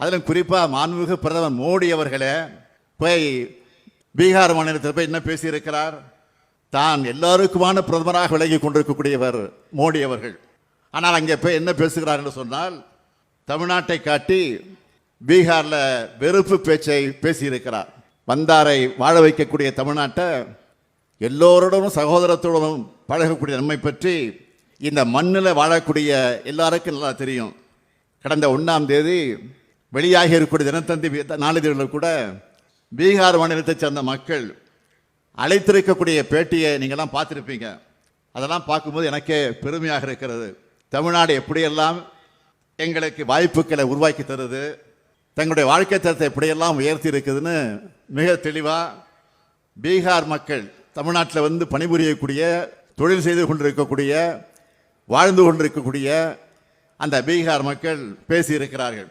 அதிலும் குறிப்பாக மாண்புமிகு பிரதமர் மோடி அவர்களே போய் பீகார் மாநிலத்தில் போய் என்ன பேசியிருக்கிறார்? தான் எல்லாருக்குமான பிரதமராக விலகி கொண்டிருக்கக்கூடியவர் மோடி அவர்கள். ஆனால் அங்கே போய் என்ன பேசுகிறார் என்று சொன்னால் தமிழ்நாட்டை காட்டி பீகாரில் வெறுப்பு பேச்சை பேசியிருக்கிறார். வந்தாரை வாழ வைக்கக்கூடிய தமிழ்நாட்டை எல்லோருடனும் சகோதரத்துடனும் பழகக்கூடிய நன்மை பற்றி இந்த மண்ணில் வாழக்கூடிய எல்லாருக்கும் நல்லா தெரியும். கடந்த ஒன்றாம் தேதி வெளியாகி இருக்கக்கூடிய தினத்தந்தி நாளிதழில் கூட பீகார் மாநிலத்தைச் சேர்ந்த மக்கள் அழைத்திருக்கக்கூடிய பேட்டியை நீங்கள்லாம் பார்த்துருப்பீங்க. அதெல்லாம் பார்க்கும்போது எனக்கே பெருமையாக இருக்கிறது. தமிழ்நாடு எப்படியெல்லாம் எங்களுக்கு வாய்ப்புகளை உருவாக்கி தருது தங்களுடைய வாழ்க்கை தரத்தை எப்படியெல்லாம் உயர்த்தி இருக்குதுன்னு மிக தெளிவாக பீகார் மக்கள் தமிழ்நாட்டில் வந்து பணிபுரியக்கூடிய தொழில் செய்து கொண்டிருக்கக்கூடிய வாழ்ந்து கொண்டிருக்கக்கூடிய அந்த பீகார் மக்கள் பேசியிருக்கிறார்கள்.